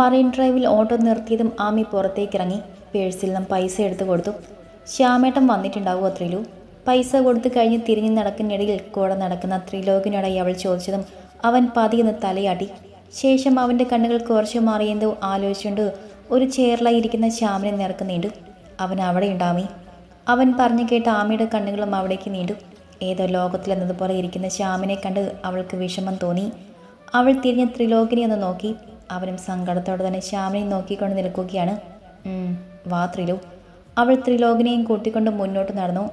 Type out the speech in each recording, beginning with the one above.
Marine ഡ്രൈവിൽ auto നിർത്തിയതും Ami പുറത്തേക്കിറങ്ങി പേഴ്സിൽ നിന്നും പൈസ എടുത്തു കൊടുത്തു. ശ്യാമേട്ടൻ വന്നിട്ടുണ്ടാവും ത്രിലു? പൈസ കൊടുത്തു കഴിഞ്ഞ് തിരിഞ്ഞു നടക്കുന്നിടയിൽ കൂടെ നടക്കുന്ന ത്രിലോകിനോടായി അവൾ ചോദിച്ചതും അവൻ പതിയെന്ന് തലയാട്ടി. ശേഷം അവന്റെ കണ്ണുകൾ കുറച്ച് മാറിയെന്തോ ആലോചിച്ചുകൊണ്ട് ഒരു ചെയറിലായി ഇരിക്കുന്ന ശ്യാമിനെ നിറക്ക് നീണ്ടു. അവൻ അവിടെ ഉണ്ടാമി? അവൻ പറഞ്ഞു കേട്ട ആമിയുടെ കണ്ണുകളും അവിടേക്ക് നീണ്ടു. ഏതോ ലോകത്തിലെന്നതുപോലെ ഇരിക്കുന്ന ശ്യാമിനെ കണ്ട് അവൾക്ക് വിഷമം തോന്നി. അവൾ തിരിഞ്ഞ് ത്രിലോകിനെ ഒന്ന് നോക്കി. അവനും സങ്കടത്തോടെ തന്നെ ശ്യാമിനെ നോക്കിക്കൊണ്ട് നിൽക്കുകയാണ്. "ഉം, വാ ത്രിലു. അവൾ ത്രിലോകിനെയും കൂട്ടിക്കൊണ്ട് മുന്നോട്ട് നടന്നു.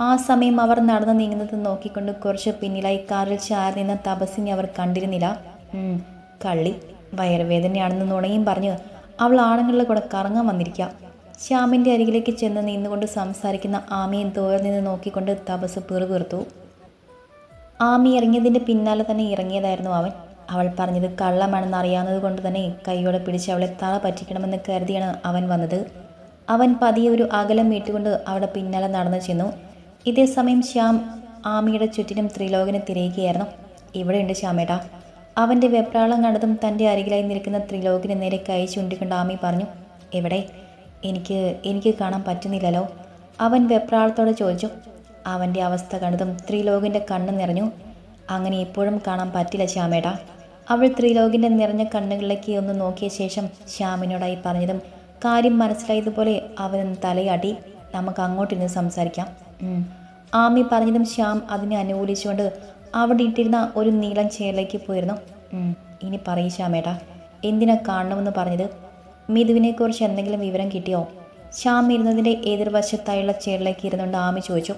ആ സമയം അവർ നടന്നു നീങ്ങുന്നത് നോക്കിക്കൊണ്ട് കുറച്ച് പിന്നിലായി കാറിൽ ചാരി നിന്ന തപസ്സിനെ അവർ കണ്ടിരുന്നില്ല. "ഉം, കള്ളി വയറുവേദനയാണെന്ന് നുണയും പറഞ്ഞ് അവൾ ആണുങ്ങളുടെ കൂടെ കറങ്ങാൻ വന്നിരിക്കുക ശ്യാമിന്റെ അരികിലേക്ക് ചെന്ന് നിന്നുകൊണ്ട് സംസാരിക്കുന്ന ആമിയെ ദൂരെ നിന്ന് നോക്കിക്കൊണ്ട് തപസ് പിറുപീർത്തു ആമി ഇറങ്ങിയതിന്റെ പിന്നാലെ തന്നെ ഇറങ്ങിയതായിരുന്നു അവൻ. അവൾ പറഞ്ഞത് കള്ളമാണെന്ന് അറിയാവുന്നത് കൊണ്ട് തന്നെ കൈയോടെ പിടിച്ച് അവളെ തള പറ്റിക്കണമെന്ന് കരുതിയാണ് അവൻ വന്നത്. അവൻ പതിയെ ഒരു അകലം വീട്ടുകൊണ്ട് അവിടെ പിന്നാലെ നടന്നു ചെന്നു. ഇതേ സമയം ശ്യാം ആമിയുടെ ചുറ്റിനും ത്രിലോകനെ തിരയുകയായിരുന്നു. ഇവിടെയുണ്ട് ശ്യാമേട്ടാ. അവന്റെ വെപ്രാളം കണ്ടതും തന്റെ അരികിലായി നിൽക്കുന്ന ത്രിലോകിന് നേരെ കൈ ചൂണ്ടിക്കൊണ്ട് ആമി പറഞ്ഞു എവിടെ? എനിക്ക് എനിക്ക് കാണാൻ പറ്റുന്നില്ലല്ലോ. അവൻ വെപ്രാളത്തോടെ ചോദിച്ചു. അവന്റെ അവസ്ഥ കണ്ടതും ത്രിലോകിന്റെ കണ്ണ് നിറഞ്ഞു. അങ്ങനെ ഇപ്പോഴും കാണാൻ പറ്റില്ല ശ്യാമേട്ടാ. അവൾ ത്രിലോകിന്റെ നിറഞ്ഞ കണ്ണുകളിലേക്ക് ഒന്ന് നോക്കിയ ശേഷം ശ്യാമിനോടായി പറഞ്ഞതും കാര്യം മനസ്സിലായതുപോലെ അവൻ തലയാട്ടി നമുക്ക് അങ്ങോട്ടിരുന്ന് സംസാരിക്കാം. ആമി പറഞ്ഞതും ശ്യാം അതിനെ അനുകൂലിച്ചുകൊണ്ട് അവിടെ ഇട്ടിരുന്ന ഒരു നീളം ചെയറിലേക്ക് പോയിരുന്നു. ഇനി പറയൂ ശ്യാമേട്ടാ എന്തിനാ കാണണമെന്ന് പറഞ്ഞത്? മിഥുവിനെക്കുറിച്ച് എന്തെങ്കിലും വിവരം കിട്ടിയോ? ശ്യാം ഇരുന്നതിന്റെ എതിർവശത്തായുള്ള ചെയറിലേക്ക് ഇരുന്നുകൊണ്ട് ആമി ചോദിച്ചു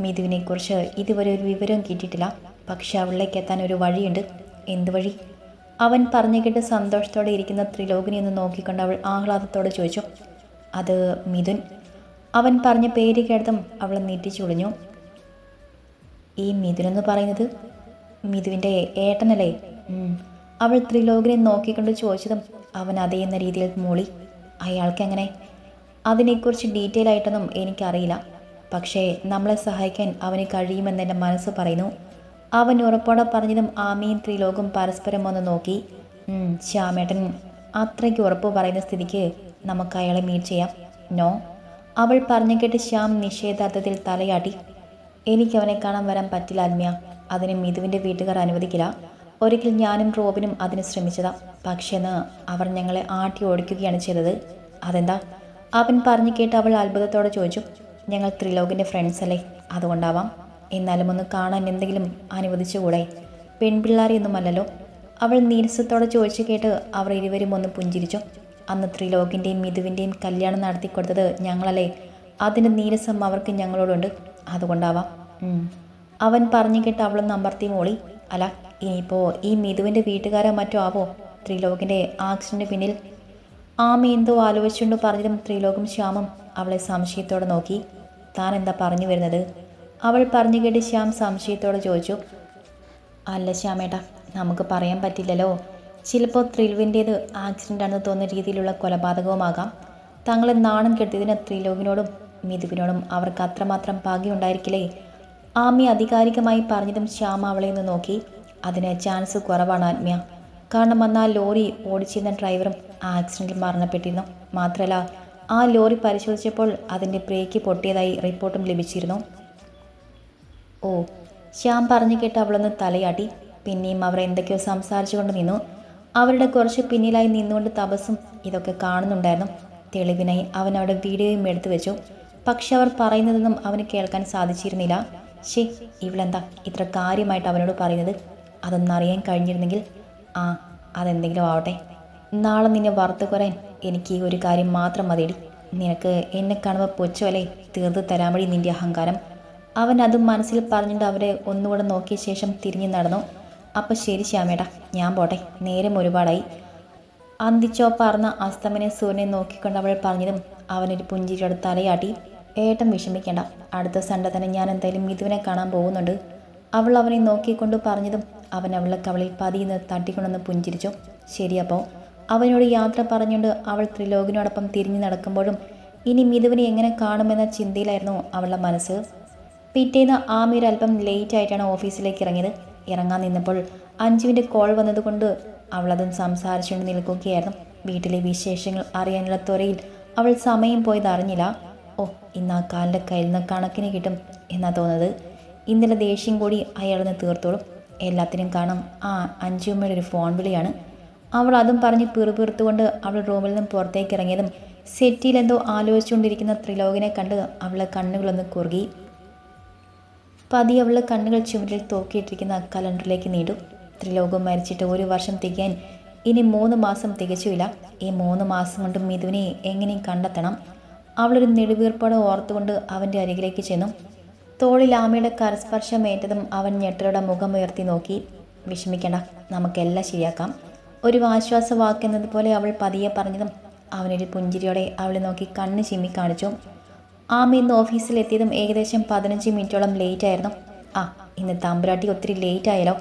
മിഥുവിനെക്കുറിച്ച് ഇതുവരെ ഒരു വിവരം കിട്ടിയിട്ടില്ല. പക്ഷെ അവളിലേക്ക് എത്താൻ ഒരു വഴിയുണ്ട്. എന്ത് വഴി അവൻ പറഞ്ഞു കേട്ട് സന്തോഷത്തോടെ ഇരിക്കുന്ന ത്രിലോകിനെ ഒന്ന് നോക്കിക്കൊണ്ട് അവൾ ആഹ്ലാദത്തോടെ ചോദിച്ചു അത് മിഥുൻ? അവൻ പറഞ്ഞ പേര് കേട്ടതും അവൾ നീട്ടിച്ചുളിഞ്ഞു ഈ മിഥുൻ എന്ന് പറയുന്നത് മിഥുവിന്റെ ഏട്ടനല്ലേ. അവൾ ത്രിലോകിനെ നോക്കിക്കൊണ്ട് ചോദിച്ചതും അവൻ അതേ എന്ന രീതിയിൽ മൂളി അയാൾക്ക് എങ്ങനെ അതിനെക്കുറിച്ച് ഡീറ്റെയിൽ ആയിട്ടൊന്നും എനിക്കറിയില്ല. പക്ഷേ നമ്മളെ സഹായിക്കാൻ അവന് കഴിയുമെന്ന് എന്റെ മനസ്സ് പറയുന്നു. അവൻ ഉറപ്പോടെ പറഞ്ഞതും ആമയും ത്രിലോകം പരസ്പരം ഒന്ന് നോക്കി. "ഉം, ശ്യാമേട്ടൻ അത്രയ്ക്ക് ഉറപ്പ് പറയുന്ന സ്ഥിതിക്ക് നമുക്ക് അയാളെ മീറ്റ് ചെയ്യാം. നോ. അവൾ പറഞ്ഞു കേട്ട് ശ്യാം നിഷേധാർത്ഥത്തിൽ തലയാട്ടി. എനിക്ക് അവനെ കാണാൻ വരാൻ പറ്റില്ല ആത്മീയ. അതിന് മിഥുവിന്റെ വീട്ടുകാർ അനുവദിക്കില്ല. ഒരിക്കൽ ഞാനും റോബിനും അതിന് ശ്രമിച്ചതാ. പക്ഷേ എന്ന് അവർ ഞങ്ങളെ ആട്ടി ഓടിക്കുകയാണ് ചെയ്തത്. അതെന്താ? അവൻ പറഞ്ഞു കേട്ട് അവൾ അത്ഭുതത്തോടെ ചോദിച്ചു. ഞങ്ങൾ ത്രിലോകിന്റെ ഫ്രണ്ട്സ് അല്ലേ? അതുകൊണ്ടാവാം. എന്നാലും ഒന്ന് കാണാൻ എന്തെങ്കിലും അനുവദിച്ചുകൂടെ? പെൺപിള്ളാരെയൊന്നുമല്ലല്ലോ അവൾ നീരസത്തോടെ ചോദിച്ചു കേട്ട് അവർ ഇരുവരും ഒന്ന് പുഞ്ചിരിച്ചു. അന്ന് ത്രിലോകിന്റെയും മിഥുവിന്റെയും കല്യാണം നടത്തി കൊടുത്തത് ഞങ്ങളല്ലേ? അതിന്റെ നീരസം അവർക്ക് ഞങ്ങളോടുണ്ട്. അതുകൊണ്ടാവാം. അവൻ പറഞ്ഞു കേട്ട് അവളൊന്ന് അമർത്തി മോളി. അല്ല ഇനിയിപ്പോൾ ഈ മിഥുവിന്റെ വീട്ടുകാരോ മറ്റോ ആവോ? ത്രിലോകിന്റെ ആക്സിഡന്റ് പിന്നിൽ. ആമി എന്തോ ആലോചിച്ചുകൊണ്ട് പറഞ്ഞതും ത്രിലോകം ശ്യാമം അവളെ സംശയത്തോടെ നോക്കി. താൻ എന്താ പറഞ്ഞു വരുന്നത്? അവൾ പറഞ്ഞു കേട്ട് ശ്യാം സംശയത്തോടെ ചോദിച്ചു അല്ല ശ്യാമേട്ടാ നമുക്ക് പറയാൻ പറ്റില്ലല്ലോ. ചിലപ്പോൾ ത്രിലുവിന്റേത് ആക്സിഡന്റ് ആണെന്ന് തോന്നുന്ന രീതിയിലുള്ള കൊലപാതകവുമാകാം. തങ്ങളെ നാണം കെട്ടിയതിന് ത്രിലോകിനോടും മിഥുവിനോടും അവർക്ക് അത്രമാത്രം ഭാഗ്യമുണ്ടായിരിക്കില്ലേ ആമി ആധികാരികമായി പറഞ്ഞതും ശ്യാമ അവളെ നിന്ന് നോക്കി. അതിന് ചാൻസ് കുറവാണ് ആത്മീയ. കാരണം അന്ന് ആ ലോറി ഓടിച്ചിരുന്ന ഡ്രൈവറും ആക്സിഡന്റിൽ മരണപ്പെട്ടിരുന്നു. മാത്രമല്ല ആ ലോറി പരിശോധിച്ചപ്പോൾ അതിന്റെ ബ്രേക്ക് പൊട്ടിയതായി റിപ്പോർട്ടും ലഭിച്ചിരുന്നു. ഓ ശ്യാം പറഞ്ഞു കേട്ട് അവളൊന്ന് തലയാട്ടി. പിന്നെയും അവർ എന്തൊക്കെയോ സംസാരിച്ചുകൊണ്ട് നിന്നു. അവരുടെ കുറച്ച് പിന്നിലായി നിന്നുകൊണ്ട് തപസ്സും ഇതൊക്കെ കാണുന്നുണ്ടായിരുന്നു. തെളിവിനായി അവൻ അവിടെ വീഡിയോയും എടുത്തു വെച്ചു. പക്ഷെ അവർ പറയുന്നതൊന്നും അവന് കേൾക്കാൻ സാധിച്ചിരുന്നില്ല. ശേ ഇവളെന്താ ഇത്ര കാര്യമായിട്ട് അവനോട് പറയുന്നത്? അതൊന്നും അറിയാൻ കഴിഞ്ഞിരുന്നെങ്കിൽ ആ അതെന്തെങ്കിലും ആവട്ടെ. നാളെ നിന്നെ വറുത്ത് കുറയാൻ എനിക്ക് ഒരു കാര്യം മാത്രം മതിയടി. നിനക്ക് എന്നെ കാണുമ്പോൾ പൊച്ചോലെ തീർത്ത് തരാൻ വഴി അഹങ്കാരം. അവൻ അതും മനസ്സിൽ പറഞ്ഞിട്ട് അവരെ ഒന്നുകൂടെ നോക്കിയ ശേഷം തിരിഞ്ഞു നടന്നു. അപ്പം ശരി ശ്യാമേടാ ഞാൻ പോട്ടെ. നേരം ഒരുപാടായി. അന്തിച്ചോപ്പാർന്ന അസ്തമനെ സൂര്യനെ നോക്കിക്കൊണ്ട് അവൾ പറഞ്ഞതും അവനൊരു പുഞ്ചിരിയോട് തലയാട്ടി ഏട്ടൻ വിഷമിക്കേണ്ട. അടുത്ത സൺഡേ തന്നെ ഞാൻ എന്തായാലും മിഥുവിനെ കാണാൻ പോകുന്നുണ്ട്. അവൾ അവനെ നോക്കിക്കൊണ്ട് പറഞ്ഞതും അവൻ അവളെ കവളിൽ പതിയെന്ന് തട്ടിക്കൊണ്ടൊന്ന് പുഞ്ചിരിച്ചു. ശരി അപ്പോൾ അവനോട് യാത്ര പറഞ്ഞുകൊണ്ട് അവൾ ത്രിലോകിനോടൊപ്പം തിരിഞ്ഞു നടക്കുമ്പോഴും ഇനി മിഥുവിനെ എങ്ങനെ കാണുമെന്ന ചിന്തയിലായിരുന്നു അവളുടെ മനസ്സ്. പിറ്റേന്ന് ആമിർ അല്പം ലേറ്റ് ആയിട്ടാണ് ഓഫീസിലേക്ക് ഇറങ്ങിയത്. ഇറങ്ങാൻ നിന്നപ്പോൾ അഞ്ജുവിന്റെ കോൾ വന്നതുകൊണ്ട് അവളതും സംസാരിച്ചുകൊണ്ട് നിൽക്കുകയായിരുന്നു. വീട്ടിലെ വിശേഷങ്ങൾ അറിയാനുള്ള ത്വരയിൽ അവൾ സമയം പോയത് അറിഞ്ഞില്ല. ഓ ഇന്ന് ആ കാലിന്റെ കയ്യിൽ നിന്ന് കണക്കിന് കിട്ടും എന്നാ തോന്നുന്നത്. ഇന്നലെ ദേഷ്യം കൂടി അയാളൊന്ന് തീർത്തോളും. എല്ലാത്തിനും കാണാം ആ അഞ്ചുമ്മയുടെ ഒരു ഫോൺ വിളിയാണ്. അവൾ അതും പറഞ്ഞ് പിറുപിറുത്തുകൊണ്ട് അവൾ റൂമിൽ നിന്നും പുറത്തേക്ക് ഇറങ്ങിയതും സെറ്റിയിൽ എന്തോ ആലോചിച്ചുകൊണ്ടിരിക്കുന്ന ത്രിലോകിനെ കണ്ട് അവളെ കണ്ണുകളൊന്ന് കുറുകി. പതി അവൾ കണ്ണുകൾ ചുമരിൽ തൂക്കിയിട്ടിരിക്കുന്ന കലണ്ടറിലേക്ക് നീണ്ടു. ത്രിലോകം മരിച്ചിട്ട് ഒരു വർഷം തികയാൻ ഇനി മൂന്ന് മാസം തികച്ചുമില്ല. ഈ മൂന്ന് മാസം കൊണ്ട് മിഥുവിനെ എങ്ങനെയും കണ്ടെത്തണം. അവളൊരു നെടുവീർപ്പോടെ ഓർത്തുകൊണ്ട് അവന്റെ അരികിലേക്ക് ചെന്നു. തോളിൽ ആമയുടെ കരസ്പർശമേറ്റതും അവൻ ഞെട്ടലുടെ മുഖമുയർത്തി നോക്കി. വിഷമിക്കണ്ട നമുക്കെല്ലാം ശരിയാക്കാം. ഒരു ആശ്വാസ വാക്കെന്നതുപോലെ അവൾ പതിയെ പറഞ്ഞതും അവനൊരു പുഞ്ചിരിയോടെ അവളെ നോക്കി കണ്ണ് ചിമ്മി കാണിച്ചു. ആമ ഇന്ന് ഓഫീസിലെത്തിയതും ഏകദേശം പതിനഞ്ച് മിനിറ്റോളം ലേറ്റ് ആയിരുന്നു ആ ഇന്ന് തമ്പുരാട്ടി ഒത്തിരി ലേറ്റ് ആയല്ലോ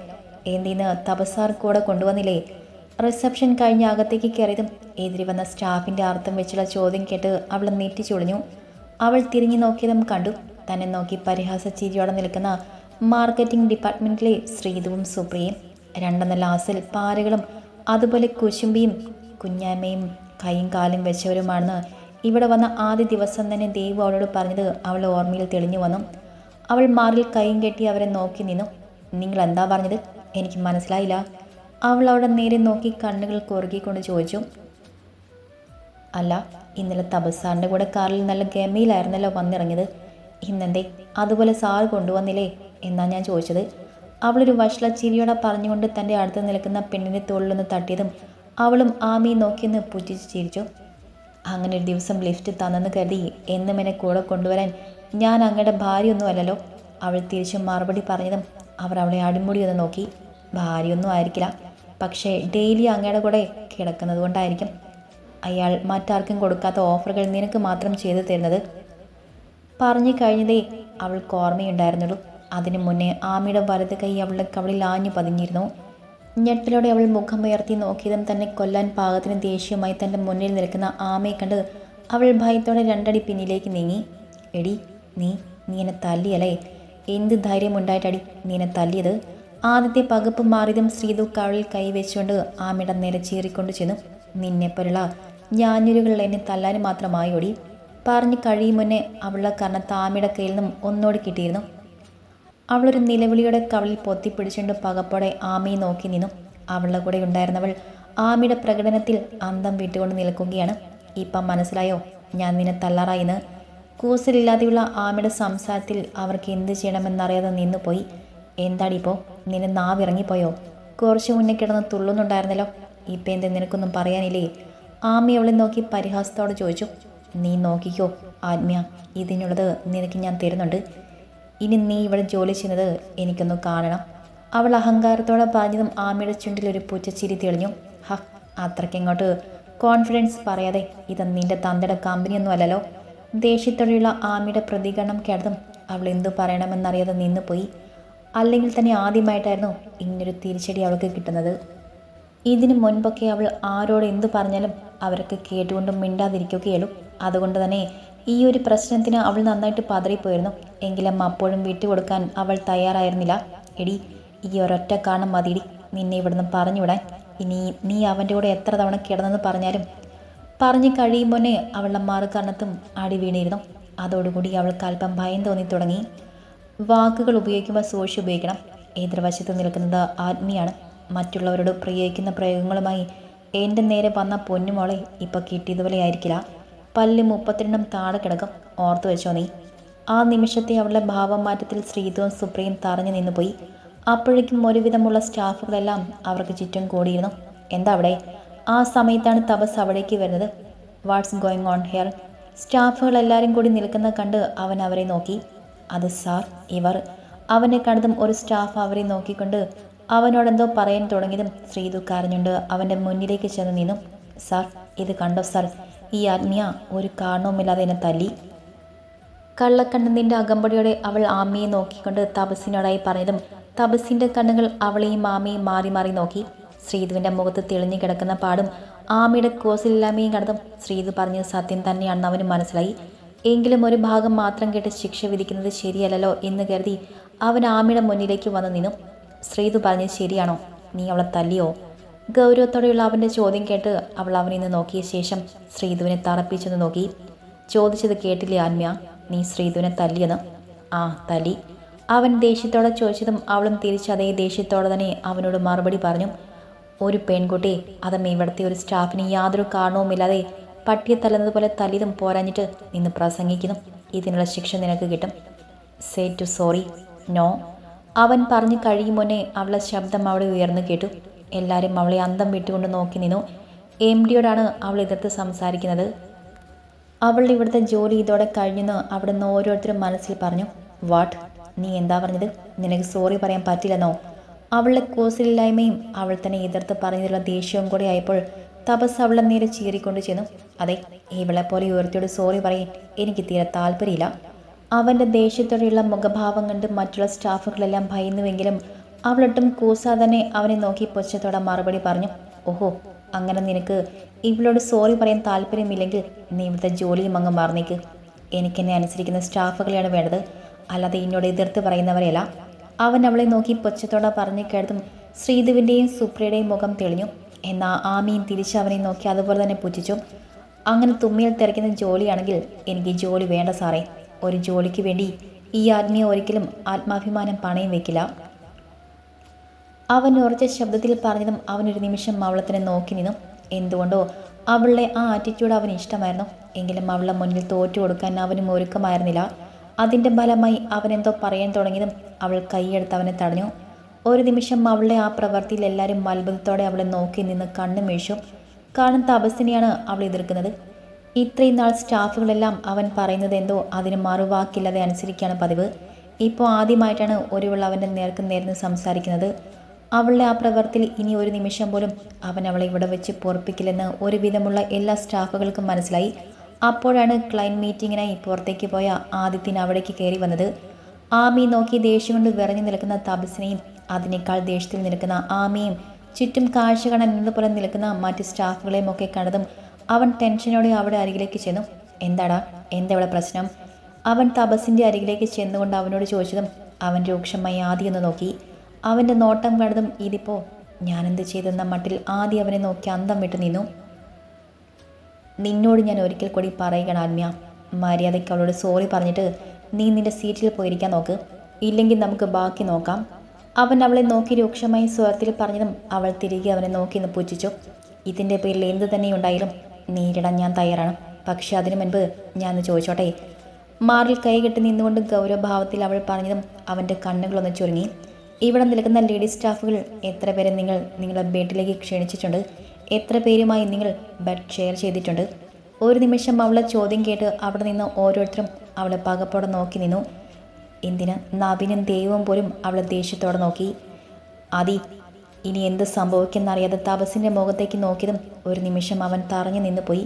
എന്തിന്ന് തപസാർ കൂടെ കൊണ്ടുവന്നില്ലേ? റിസപ്ഷൻ കഴിഞ്ഞ് അകത്തേക്ക് കയറിയതും എതിരി വന്ന സ്റ്റാഫിന്റെ അർത്ഥം വെച്ചുള്ള ചോദ്യം കേട്ട് അവൾ നെറ്റി ചുളിഞ്ഞു അവൾ തിരിഞ്ഞു നോക്കിയതും കണ്ടു. തന്നെ നോക്കി പരിഹാസ ചിരിയോടെ നിൽക്കുന്ന മാർക്കറ്റിംഗ് ഡിപ്പാർട്ട്മെന്റിലെ ശ്രീതുവും സുപ്രിയയും രണ്ടെന്ന ലാസിൽ പാരകളും അതുപോലെ കുശുമ്പിയും കുഞ്ഞാമ്മയും കൈയും കാലും വെച്ചവരുമാണെന്ന് ഇവിടെ വന്ന ആദ്യ ദിവസം തന്നെ ദേവു അവളോട് പറഞ്ഞത് അവൾ ഓർമ്മയിൽ തെളിഞ്ഞു വന്നു. അവൾ മാറിൽ കൈയും കെട്ടി അവരെ നോക്കി നിന്നു. നിങ്ങൾ എന്താ പറഞ്ഞത്? എനിക്ക് മനസ്സിലായില്ല. അവൾ അവിടെ നേരെ നോക്കി കണ്ണുകൾ കുറുകിക്കൊണ്ട് ചോദിച്ചു. അല്ല ഇന്നലെ തപസ്സാറിന്റെ കൂടെ കാറിൽ നല്ല ഗമയിലായിരുന്നല്ലോ വന്നിറങ്ങിയത്. ഇന്നെന്തേ? അതുപോലെ സാർ കൊണ്ടുവന്നില്ലേ? എന്നാ ഞാൻ ചോദിച്ചത്. അവളൊരു വഷള ചിരിയോടെ പറഞ്ഞുകൊണ്ട് തന്റെ അടുത്ത് നിൽക്കുന്ന പെണ്ണിന്റെ തോളിലൊന്ന് തട്ടിയതും അവളും ആമി നോക്കിയെന്ന് പുറ്റിച്ച് ചിരിച്ചു. അങ്ങനെ ഒരു ദിവസം ലിഫ്റ്റ് തന്നെന്ന് കരുതി എന്നും എന്നെ കൂടെ കൊണ്ടുവരാൻ ഞാൻ അങ്ങയുടെ ഭാര്യയൊന്നും അല്ലല്ലോ അവൾ തിരിച്ചു മറുപടി പറഞ്ഞതും അവർ അവളെ അടിമുടി ഒന്ന് നോക്കി. ഭാര്യയൊന്നും ആയിരിക്കില്ല. പക്ഷേ ഡെയിലി അങ്ങയുടെ കൂടെ കിടക്കുന്നത് കൊണ്ടായിരിക്കും. അയാൾ മറ്റാർക്കും കൊടുക്കാത്ത ഓഫറുകൾ നിനക്ക് മാത്രം ചെയ്തു തരുന്നത്. പറഞ്ഞു കഴിഞ്ഞതേ അവൾക്ക് ഓർമ്മയുണ്ടായിരുന്നുള്ളൂ. അതിനു മുന്നേ ആമിയുടെ വലത് കൈ അവളുടെ കവളിൽ ആഞ്ഞു പതിഞ്ഞിരുന്നു. ഞെട്ടലോടെ അവൾ മുഖമുയർത്തി നോക്കിയതും തന്നെ കൊല്ലാൻ പാകത്തിന് ദേഷ്യമായി തന്റെ മുന്നിൽ നിൽക്കുന്ന ആമയെ കണ്ട് അവൾ ഭയത്തോടെ രണ്ടടി പിന്നിലേക്ക് നീങ്ങി. എടി നീ നീ എന്നെ തല്ലിയല്ലേ? എന്ത് ധൈര്യമുണ്ടായിട്ടടി നീ എന്നെ തല്ലിയത്? ആദ്യത്തെ പകപ്പ് മാറിയതും ശ്രീതു കവളിൽ കൈവച്ചുകൊണ്ട് ആമയുടെ നേരെ ചീറിക്കൊണ്ട് ചെന്നു. നിന്നെപ്പോലുള്ള ഞാഞ്ഞുരുകൾ എന്നെ തല്ലാൻ മാത്രമായി ഓടി പറഞ്ഞു കഴിയും മുന്നേ അവളുടെ കർണത്ത് ആമയുടെ കയ്യിൽ നിന്നും ഒന്നോട് കിട്ടിയിരുന്നു. അവളൊരു നിലവിളിയുടെ കവളിൽ പൊത്തിപ്പിടിച്ചുകൊണ്ട് പകപ്പോടെ ആമയെ നോക്കി നിന്നു. അവളുടെ കൂടെ ഉണ്ടായിരുന്നവൾ ആമയുടെ പ്രകടനത്തിൽ അന്തം വിട്ടുകൊണ്ട് നിൽക്കുകയാണ്. ഇപ്പം മനസ്സിലായോ? ഞാൻ നിന്നെ തല്ലാറായിന്ന് കൂസലില്ലാതെയുള്ള ആമയുടെ സംസാരത്തിൽ അവർക്ക് എന്ത് ചെയ്യണമെന്നറിയാതെ നിന്നുപോയി. എന്താടിപ്പോൾ നിന്നെ നാവിറങ്ങിപ്പോയോ? കുറച്ചു മുന്നേ കിടന്ന് തുള്ളുന്നുണ്ടായിരുന്നല്ലോ. ഇപ്പം എന്ത്? നിനക്കൊന്നും പറയാനില്ലേ? ആമി അവളെ നോക്കി പരിഹാസത്തോടെ ചോദിച്ചു. നീ നോക്കിക്കോ ആത്മീയ. ഇതിനുള്ളത് നിനക്ക് ഞാൻ തരുന്നുണ്ട്. ഇനി നീ ഇവിടെ ജോലി ചെയ്യുന്നത് എനിക്കൊന്ന് കാണണം. അവൾ അഹങ്കാരത്തോടെ പറഞ്ഞതും ആമിയുടെ ഒരു പൂച്ചച്ചിരി തെളിഞ്ഞു. ഹ അത്രയ്ക്കിങ്ങോട്ട് കോൺഫിഡൻസ് പറയാതെ ഇത് നിന്റെ തന്തയുടെ കമ്പനിയൊന്നും അല്ലല്ലോ. ദേഷ്യത്തോടെയുള്ള ആമിയുടെ പ്രതികരണം കേട്ടതും അവൾ എന്തു പറയണമെന്നറിയാതെ നിന്നുപോയി. അല്ലെങ്കിൽ തന്നെ ആദ്യമായിട്ടായിരുന്നു ഇങ്ങനൊരു തിരിച്ചടി അവൾക്ക് കിട്ടുന്നത്. ഇതിനു മുൻപൊക്കെ അവൾ ആരോട് എന്തു പറഞ്ഞാലും അവരൊക്കെ കേട്ടുകൊണ്ടും മിണ്ടാതിരിക്കുകയുള്ളൂ. അതുകൊണ്ട് തന്നെ ഈ ഒരു പ്രശ്നത്തിന് അവൾ നന്നായിട്ട് പതറിപ്പോയിരുന്നു എങ്കിലും അപ്പോഴും വിട്ടുകൊടുക്കാൻ അവൾ തയ്യാറായിരുന്നില്ല. എടി ഈ ഒരൊറ്റ കാണും മതിയിടി നിന്നെ ഇവിടുന്ന് പറഞ്ഞുവിടാൻ. ഇനി നീ അവന്റെ കൂടെ എത്ര തവണ കിടന്നെന്ന് പറഞ്ഞാലും പറഞ്ഞു കഴിയുമ്പോനെ അവളുടെ മറുകരണത്തും അടി വീണിരുന്നു. അതോടുകൂടി അവൾക്ക് അല്പം ഭയം തോന്നി തുടങ്ങി. വാക്കുകൾ ഉപയോഗിക്കുമ്പോൾ സൂക്ഷിച്ച് ഉപയോഗിക്കണം. എതിർവശത്ത് നിൽക്കുന്നത് ആത്മീയാണ്. മറ്റുള്ളവരോട് പ്രയോഗിക്കുന്ന പ്രയോഗങ്ങളുമായി എന്റെ നേരെ വന്ന പൊന്നുമോളെ ഇപ്പോൾ കിട്ടിയതുപോലെ ആയിരിക്കില്ല. പല്ല് മുപ്പത്തിരണ്ടും താഴെ കിടക്കും. ഓർത്തു വെച്ചോ നീ. ആ നിമിഷത്തെ അവളുടെ ഭാവമാറ്റത്തിൽ ശ്രീധുവും സുപ്രിയും തറഞ്ഞു നിന്നുപോയി. അപ്പോഴേക്കും ഒരുവിധമുള്ള സ്റ്റാഫുകളെല്ലാം അവർക്ക് ചുറ്റും കൂടിയിരുന്നു. എന്താ അവിടെ? ആ സമയത്താണ് തപസ് അവിടേക്ക് വരുന്നത്. What's going on here. സ്റ്റാഫുകൾ എല്ലാവരും കൂടി നിൽക്കുന്ന കണ്ട് അവൻ അവരെ നോക്കി. അത് സാർ ഇവർ. അവനെ കണ്ടതും ഒരു സ്റ്റാഫ് അവരെ നോക്കിക്കൊണ്ട് അവനോടെന്തോ പറയാൻ തുടങ്ങിയതും ശ്രീതു കരഞ്ഞുണ്ട് അവന്റെ മുന്നിലേക്ക് ചെന്ന് നിന്നു. സാർ ഇത് കണ്ടോ സാർ? ഈ ആത്മീയ ഒരു കാരണവുമില്ലാതെ എന്നെ തല്ലി. കള്ളക്കണ്ണതിന്റെ അകമ്പടിയോടെ അവൾ ആമയെ നോക്കിക്കൊണ്ട് തപസ്സിനോടായി പറഞ്ഞതും തപസ്സിന്റെ കണ്ണുകൾ അവളെയും ആമയും മാറി മാറി നോക്കി. ശ്രീധുവിന്റെ മുഖത്ത് തെളിഞ്ഞു കിടക്കുന്ന പാടും ആമയുടെ കോസിലില്ലാമയും കണ്ടതും ശ്രീധു പറഞ്ഞത് സത്യം തന്നെയാണെന്ന് അവന് മനസ്സിലായി. എങ്കിലും ഒരു ഭാഗം മാത്രം കേട്ട് ശിക്ഷ വിധിക്കുന്നത് ശരിയല്ലല്ലോ എന്ന് കരുതി അവൻ ആമയുടെ മുന്നിലേക്ക് വന്നു നിന്നു. ശ്രീധു പറഞ്ഞത് ശരിയാണോ? നീ അവളെ തല്ലിയോ? ഗൗരവത്തോടെയുള്ള അവന്റെ ചോദ്യം കേട്ട് അവൾ അവനെ നിന്ന് നോക്കിയ ശേഷം ശ്രീധുവിനെ തറപ്പിച്ചെന്ന് നോക്കി. ചോദിച്ചത് കേട്ടില്ലേ ആത്മ്യ നീ ശ്രീധുവിനെ തല്ലിയെന്ന്? ആ തല്ലി. അവൻ ദേഷ്യത്തോടെ ചോദിച്ചതും അവളും തിരിച്ച് അതേ ദേഷ്യത്തോടെ തന്നെ അവനോട് മറുപടി പറഞ്ഞു. ഒരു പെൺകുട്ടി അതമ്മ ഇവിടുത്തെ ഒരു സ്റ്റാഫിന് യാതൊരു കാരണവുമില്ലാതെ പട്ടിയെ തല്ലുന്നതുപോലെ തല്ലിതും പോരാഞ്ഞിട്ട് നിന്ന് പ്രസംഗിക്കുന്നു. ഇതിനുള്ള ശിക്ഷ നിനക്ക് കിട്ടും. സേ ടു സോറി നോ അവൻ പറഞ്ഞു കഴിയും മുന്നേ അവളുടെ ശബ്ദം അവിടെ ഉയർന്നു കേട്ടു. എല്ലാവരും അവളെ അന്തം വിട്ടുകൊണ്ട് നോക്കി നിന്നു. എം ഡിയോടാണ് അവൾ എതിർത്ത് സംസാരിക്കുന്നത്. അവൾ ഇവിടുത്തെ ജോലി ഇതോടെ കഴിഞ്ഞെന്ന് നിന്ന് ഓരോരുത്തരും മനസ്സിൽ പറഞ്ഞു. വാട്ട്? നീ എന്താ പറഞ്ഞത്? നിനക്ക് സോറി പറയാൻ പറ്റില്ലെന്നോ? അവളുടെ കൂസലില്ലായ്മയും അവൾ തന്നെ എതിർത്ത് പറഞ്ഞതിലുള്ള ദേഷ്യവും കൂടെ ആയപ്പോൾ തപസ് അവളെ നേരെ ചീറിക്കൊണ്ട് ചെന്നു. അതെ ഇവളെ പോലെ ഉയർത്തിയോട് സോറി പറയാൻ എനിക്ക് തീരെ താല്പര്യമില്ല. അവന്റെ ദേഷ്യത്തോടെയുള്ള മുഖഭാവം കണ്ട് മറ്റുള്ള സ്റ്റാഫുകളെല്ലാം ഭയന്നുവെങ്കിലും അവളൊട്ടും കൂസാതെ തന്നെ അവനെ നോക്കി പൊച്ചത്തോടെ മറുപടി പറഞ്ഞു ഓഹോ അങ്ങനെ നിനക്ക് ഇവളോട് സോറി പറയാൻ താല്പര്യമില്ലെങ്കിൽ നീ ഇവിടുത്തെ ജോലിയും അങ്ങ് മറന്നേക്ക്. എനിക്കെന്നെ അനുസരിക്കുന്ന സ്റ്റാഫുകളെയാണ് വേണ്ടത്. അല്ലാതെ എന്നോട് എതിർത്ത് പറയുന്നവരെയല്ല. അവൻ അവളെ നോക്കി പൊച്ചത്തോടെ പറഞ്ഞു കേട്ടതും ശ്രീധുവിന്റെയും സുപ്രിയുടെയും മുഖം തെളിഞ്ഞു. എന്നാൽ ആമീൻ തിരിച്ച് അവനെ നോക്കി അതുപോലെ തന്നെ പുച്ഛിച്ചു. അങ്ങനെ തുമ്മിയിൽ തിരക്കുന്ന ജോലിയാണെങ്കിൽ എനിക്ക് ജോലി വേണ്ട സാറേ. ഒരു ജോലിക്ക് വേണ്ടി ഈ ആത്മീയ ഒരിക്കലും ആത്മാഭിമാനം പണയം വെക്കില്ല. അവൻ ഉറച്ച ശബ്ദത്തിൽ പറഞ്ഞതും അവനൊരു നിമിഷം അവളത്തിനെ നോക്കി നിന്നു. എന്തുകൊണ്ടോ അവളുടെ ആ ആറ്റിറ്റ്യൂഡ് അവന് ഇഷ്ടമായിരുന്നു. എങ്കിലും അവളുടെ മുന്നിൽ തോറ്റു കൊടുക്കാൻ അവനും ഒരുക്കമായിരുന്നില്ല. അതിന്റെ ഫലമായി അവനെന്തോ പറയാൻ തുടങ്ങിയതും അവൾ കൈയെടുത്ത് അവനെ തടഞ്ഞു. ഒരു നിമിഷം അവളുടെ ആ പ്രവൃത്തിയിൽ എല്ലാവരും അത്ഭുതത്തോടെ അവളെ നോക്കി നിന്ന് കണ്ണു വീഴ്ചു കാണും തപസ്സിനെയാണ് അവൾ എതിർക്കുന്നത്. ഇത്രയും നാൾ സ്റ്റാഫുകളെല്ലാം അവൻ പറയുന്നത് എന്തോ അതിന് മറുവാക്കില്ലാതെ അനുസരിക്കുകയാണ് പതിവ്. ഇപ്പോൾ ആദ്യമായിട്ടാണ് ഒരുവൾ അവന്റെ നേർക്ക് നേർന്ന് സംസാരിക്കുന്നത്. അവളുടെ ആ പ്രവൃത്തിയിൽ ഇനി ഒരു നിമിഷം പോലും അവൻ അവളെ ഇവിടെ വെച്ച് പൊറപ്പിക്കില്ലെന്ന് ഒരുവിധമുള്ള എല്ലാ സ്റ്റാഫുകൾക്കും മനസ്സിലായി. അപ്പോഴാണ് ക്ലൈൻ മീറ്റിങ്ങിനായി പുറത്തേക്ക് പോയ ആദിത്യൻ അവിടേക്ക് കയറി വന്നത്. ആമി നോക്കി ദേഷ്യം കൊണ്ട് വിറഞ്ഞു നിൽക്കുന്ന തപസിനെയും അതിനേക്കാൾ ദേഷ്യത്തിൽ നിൽക്കുന്ന ആമിയും ചുറ്റും കാഴ്ച കാണാൻ നിൽക്കുന്ന മറ്റ് സ്റ്റാഫുകളെയും ഒക്കെ കണ്ടതും അവൻ ടെൻഷനോടെ അവിടെ അരികിലേക്ക് ചെന്നു. എന്താടാ? എന്താ ഇവിടെ പ്രശ്നം? അവൻ തപസിന്റെ അരികിലേക്ക് ചെന്നുകൊണ്ട് അവനോട് ചോദിച്ചതും അവൻ രൂക്ഷമായി ആദ്യം ഒന്ന് നോക്കി. അവന്റെ നോട്ടം കണ്ടതും ഇതിപ്പോൾ ഞാനെന്ത് ചെയ്തെന്ന മട്ടിൽ ആദ്യം അവനെ നോക്കി അന്തം വിട്ട് നിന്നു. നിന്നോട് ഞാൻ ഒരിക്കൽ കൂടി പറയുകയാണ് ആത്മ്യ. മര്യാദയ്ക്ക് അവളോട് സോറി പറഞ്ഞിട്ട് നീ നിന്റെ സീറ്റിൽ പോയിരിക്കാൻ നോക്ക്. ഇല്ലെങ്കിൽ നമുക്ക് ബാക്കി നോക്കാം. അവൻ അവളെ നോക്കി രൂക്ഷമായി സ്വരത്തിൽ പറഞ്ഞതും അവൾ തിരികെ അവനെ നോക്കി നിന്ന് പുച്ഛിച്ചു. ഇതിന്റെ പേരിൽ എന്ത് തന്നെയുണ്ടായാലും നേരിടാൻ ഞാൻ തയ്യാറാണ്. പക്ഷെ അതിനു മുൻപ് ഞാൻ ചോദിച്ചോട്ടെ? മാറിൽ കൈകെട്ടി നിന്നുകൊണ്ട് ഗൗരവഭാവത്തിൽ അവൾ പറഞ്ഞതും അവന്റെ കണ്ണുകളൊന്ന് ചുരുങ്ങി. ഇവിടെ നിൽക്കുന്ന ലേഡി സ്റ്റാഫുകൾ എത്ര പേരെ നിങ്ങൾ നിങ്ങളുടെ ബെഡിലേക്ക് ക്ഷണിച്ചിട്ടുണ്ട്? എത്ര പേരുമായി നിങ്ങൾ ബെഡ് ഷെയർ ചെയ്തിട്ടുണ്ട്? ഒരു നിമിഷം അവളെ ചോദ്യം കേട്ട് അവിടെ നിന്ന് ഓരോരുത്തരും അവളെ പകപ്പോടെ നോക്കി നിന്നു. എന്തിന്? നബിനും ദൈവവും പോലും അവളെ ദേഷ്യത്തോടെ നോക്കി. അതി ഇനി എന്ത് സംഭവിക്കുമെന്നറിയാതെ തപസിന്റെ മുഖത്തേക്ക് നോക്കിയതും ഒരു നിമിഷം അവൻ തറഞ്ഞു നിന്ന് പോയി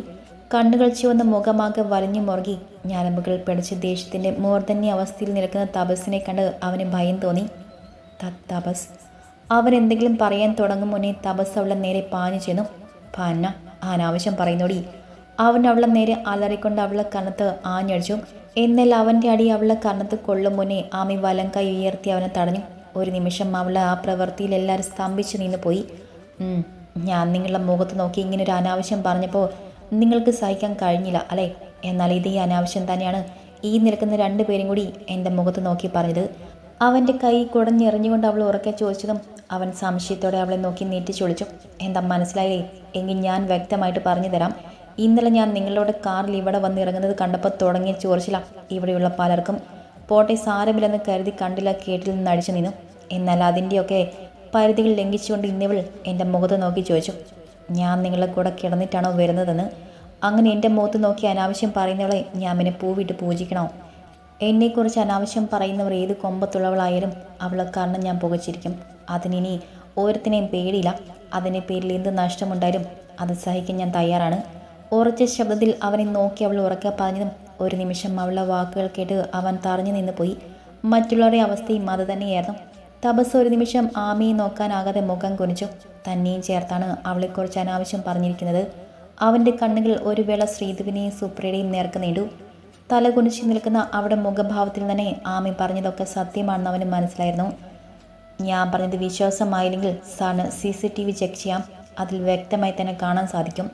കണ്ണുകൾ ചുവന്ന മുഖമാകെ വലിഞ്ഞു മുറുകി ഞാനമ്പുകൾ പിടിച്ച് ദേഷ്യത്തിന്റെ മൂർധന്യ അവസ്ഥയിൽ നിൽക്കുന്ന തപസിനെ കണ്ട് അവന് ഭയം തോന്നി. തപസ്. അവൻ എന്തെങ്കിലും പറയാൻ തുടങ്ങും മുന്നേ തപസ് അവളെ നേരെ പാഞ്ഞു ചെന്നു. പാന്ന അനാവശ്യം പറയുന്നോടി. അവൻ അവളെ നേരെ അലറിക്കൊണ്ട് അവളെ കണ്ണത്ത് ആഞ്ഞടിച്ചു. എന്നാൽ അവന്റെ അടി അവളെ കണ്ണത്ത് കൊള്ളും മുന്നേ ആമി വലം കൈ ഉയർത്തി അവനെ തടഞ്ഞു. ഒരു നിമിഷം അവളെ ആ പ്രവൃത്തിയിൽ എല്ലാവരും സ്തംഭിച്ച് നിന്ന് പോയി ഞാൻ നിങ്ങളുടെ മുഖത്ത് നോക്കി ഇങ്ങനെ ഒരു അനാവശ്യം പറഞ്ഞപ്പോൾ നിങ്ങൾക്ക് സഹിക്കാൻ കഴിഞ്ഞില്ല അല്ലേ? എന്നാൽ ഇത് ഈ അനാവശ്യം തന്നെയാണ് ഈ നിൽക്കുന്ന രണ്ടുപേരും കൂടി എന്റെ മുഖത്ത് നോക്കി പറഞ്ഞത്. അവന്റെ കൈ കുടഞ്ഞെറിഞ്ഞുകൊണ്ട് അവൾ ഉറക്കെ ചോദിച്ചതും അവൻ സംശയത്തോടെ അവളെ നോക്കി നീട്ടി ചൊളിച്ചു. എന്താ മനസ്സിലായില്ലേ? എങ്കിൽ ഞാൻ വ്യക്തമായിട്ട് പറഞ്ഞു തരാം. ഇന്നലെ ഞാൻ നിങ്ങളുടെ കാറിൽ ഇവിടെ വന്ന് ഇറങ്ങുന്നത് കണ്ടപ്പോൾ തുടങ്ങിയ ചോർച്ചില ഇവിടെയുള്ള പലർക്കും പോട്ടെ സാരമില്ലെന്ന് കരുതി കണ്ടില്ല കേട്ടിൽ നിന്ന് അടിച്ചു നിന്നു. എന്നാൽ അതിന്റെയൊക്കെ പരിധികൾ ലംഘിച്ചുകൊണ്ട് ഇന്നിവൾ എന്റെ മുഖത്ത് നോക്കി ചോദിച്ചു. ഞാൻ നിങ്ങളെ കൂടെ കിടന്നിട്ടാണോ വരുന്നതെന്ന്? അങ്ങനെ എന്റെ മുഖത്ത് നോക്കി അനാവശ്യം പറയുന്നവളെ ഞാൻ പിന്നെ പൂവിട്ട് പൂജിക്കണോ? എന്നെക്കുറിച്ച് അനാവശ്യം പറയുന്നവർ ഏത് കൊമ്പത്തുള്ളവളായാലും അവളെ കാരണം ഞാൻ പുകച്ചിരിക്കും. അതിനിനി ഓരോത്തിനെയും പേടിയില്ല. അതിന്റെ പേരിൽ എന്ത് നഷ്ടമുണ്ടായാലും അത് സഹിക്കാൻ ഞാൻ തയ്യാറാണ്. ഉറച്ച ശബ്ദത്തിൽ അവനെ നോക്കി അവൾ ഉറക്കെ പറഞ്ഞതും ഒരു നിമിഷം അവളുടെ വാക്കുകൾ കേട്ട് അവൻ തറഞ്ഞു നിന്ന് പോയി മറ്റുള്ളവരുടെ അവസ്ഥയും അത് തന്നെയായിരുന്നു. തപസ് ഒരു നിമിഷം ആമയെ നോക്കാനാകാതെ മുഖം കുനിച്ചു. തന്നെയും ചേർത്താണ് അവളെക്കുറിച്ച് അനാവശ്യം പറഞ്ഞിരിക്കുന്നത്. അവന്റെ കണ്ണുകൾ ഒരു വേള ശ്രീധുവിനെയും സുപ്രിയുടെയും നേർക്ക് നീണ്ടു. തല കുനിച്ച് നിൽക്കുന്ന അവിടെ മുഖഭാവത്തിൽ തന്നെ ആമി പറഞ്ഞതൊക്കെ സത്യമാണെന്ന് അവന് മനസ്സിലായിരുന്നു. ഞാൻ പറഞ്ഞത് വിശ്വാസമായില്ലെങ്കിൽ സാറിന് C C T V check ചെയ്യാം. അതിൽ വ്യക്തമായി തന്നെ കാണാൻ സാധിക്കും.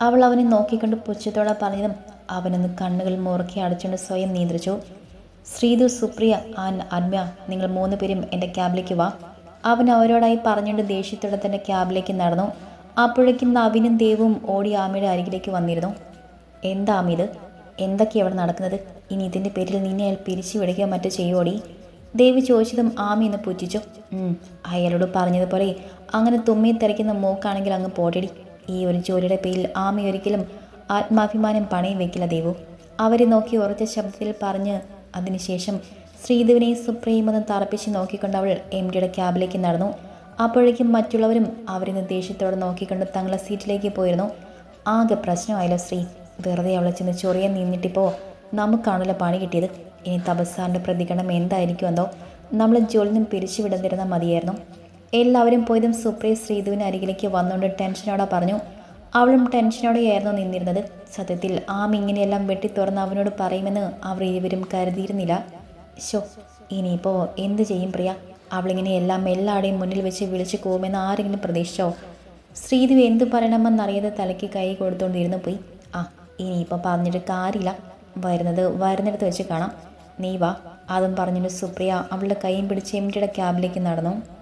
അവൾ അവനെ നോക്കിക്കൊണ്ട് പുച്ഛത്തോടെ പറഞ്ഞതും അവനൊന്ന് കണ്ണുകൾ മുറുക്കി അടച്ചുകൊണ്ട് സ്വയം നിയന്ത്രിച്ചു. ശ്രീതു സുപ്രിയ ആൻഡ് അന്മ നിങ്ങൾ മൂന്ന് പേരും എന്റെ ക്യാബിലേക്ക് വാ. അവൻ അവരോടായി പറഞ്ഞുകൊണ്ട് ദേഷ്യത്തോടെ തന്നെ ക്യാബിലേക്ക് നടന്നു. അപ്പോഴേക്കും നവീനും ദേവും ഓടി ആമയുടെ അരികിലേക്ക് വന്നിരുന്നു. എന്താ ആമി എന്തൊക്കെയാണ് അവിടെ നടക്കുന്നത്? ഇനി ഇതിന്റെ പേരിൽ നിന്നെ അയാൾ പിരിച്ചു വിടുകയോ മറ്റോ ചെയ്യോടി ദേവി ചോദിച്ചതും ആമി എന്ന് പുച്ഛിച്ചു. അയാളോട് പറഞ്ഞതുപോലെ അങ്ങനെ തുമ്മി തെറിക്കുന്ന മൂക്കാണെങ്കിൽ അങ്ങ് പോട്ടടി ഈ ഒരു ജോലിയുടെ പേരിൽ ആമി ഒരിക്കലും ആത്മാഭിമാനം പണയം വെക്കില്ല ദേവു. അവരെ നോക്കി ഉറച്ച ശബ്ദത്തിൽ പറഞ്ഞ് അതിനുശേഷം ശ്രീദേവിനെ സുപ്രീമതം തറപ്പിച്ച് നോക്കിക്കൊണ്ട് അവൾ എം ഡിയുടെ ക്യാബിലേക്ക് നടന്നു. അപ്പോഴേക്കും മറ്റുള്ളവരും അവരിന്ന് ദേഷ്യത്തോടെ നോക്കിക്കൊണ്ട് തങ്ങളുടെ സീറ്റിലേക്ക് പോയിരുന്നു. ആകെ പ്രശ്നമായല്ലോ ശ്രീ. വെറുതെ അവളെ ചെന്ന് ചൊറിയാൻ നിന്നിട്ടിപ്പോൾ നമുക്കാണല്ലോ പണി കിട്ടിയത്. ഇനി തപസ്സാറിന്റെ പ്രതികരണം എന്തായിരിക്കും എന്തോ? നമ്മൾ ജോലിയിൽ നിന്ന് പിരിച്ചുവിടുന്നിരുന്നാൽ മതിയായിരുന്നു. എല്ലാവരും പോയതും സുപ്രിയ ശ്രീധുവിന് അരികിലേക്ക് വന്നുകൊണ്ട് ടെൻഷനോടെ പറഞ്ഞു അവളും ടെൻഷനോടെയായിരുന്നു നിന്നിരുന്നത്. സത്യത്തിൽ ആം ഇങ്ങനെയെല്ലാം വെട്ടി തുറന്ന് അവനോട് പറയുമെന്ന് അവർ ഇരുവരും കരുതിയിരുന്നില്ല. ഷോ ഇനിയിപ്പോൾ എന്ത് ചെയ്യും പ്രിയ? അവളിങ്ങനെ എല്ലാം എല്ലാവരുടെയും മുന്നിൽ വെച്ച് വിളിച്ചു പോകുമെന്ന് ആരെങ്കിലും പ്രതീക്ഷിച്ചോ? ശ്രീധു എന്തു പറയണമെന്നറിയാതെ തലയ്ക്ക് കൈ കൊടുത്തുകൊണ്ടിരുന്നു പോയി. ആ ഇനിയിപ്പോൾ പറഞ്ഞിട്ട് കാര്യമില്ല. വരുന്നത് വരുന്നിടത്ത് വെച്ച് കാണാം. നീ വാ. അതും പറഞ്ഞിട്ട് സുപ്രിയ അവളുടെ കൈയും പിടിച്ച് എം ഡിയുടെ ക്യാബിലേക്ക് നടന്നു.